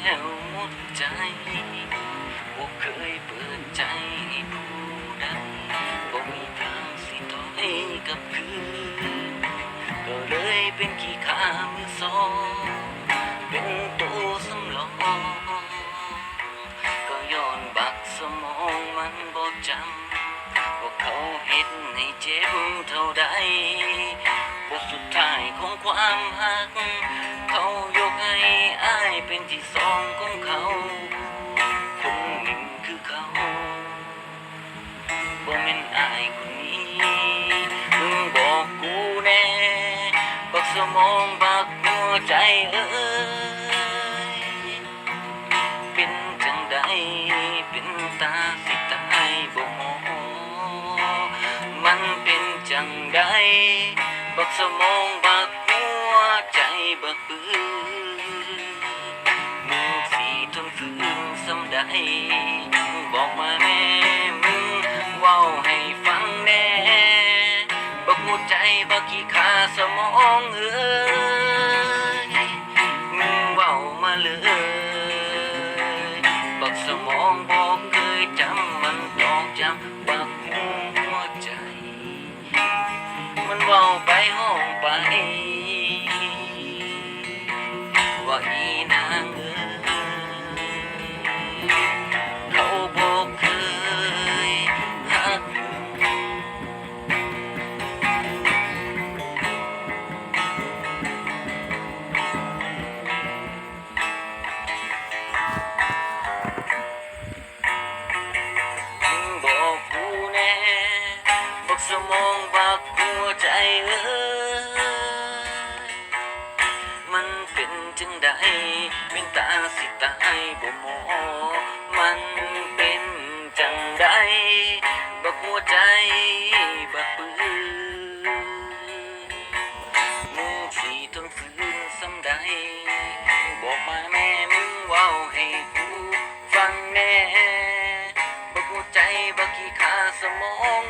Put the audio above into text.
แล้วหมดใจบ่เคยเปิดใจให้ผู้ใดบ่มีทางสิต่อให้กับคืนก็เลยเป็นขี้ข้ามือสองเป็นตัวสำรองก็ย้อนบักสมองมันบ่จำว่าเขาเห็นในเจ็บเท่าใดบทสุดท้ายของความหัก ของเขาคนหนึ่งคือเขาบ่แม่นอายคนนี้ มึงบอกกูแน่บักสมองบักหัวใจเอ้ย เป็นจังใดเป็นตาสิตายบ่หมอมันเป็นจังใดบักสมองบักหัวใจบักปือมึ องเอ๋ยมึงเว้ามาเลยบักสมองบอกเคยจำมันตอกจำบักหัวใจ มันเว้าไปห้องไปว่าอีน สมองบักหัวใจเออมันเป็นจังใดเป็นตาสิตายบ่หมอมันเป็นจังใดบักหัวใจบักปืนมึงสีทนฝืนสำใดบอกมาแม่มึงว้าให้กูฟังแน่บักหัวใจบักขี้ขาสมอง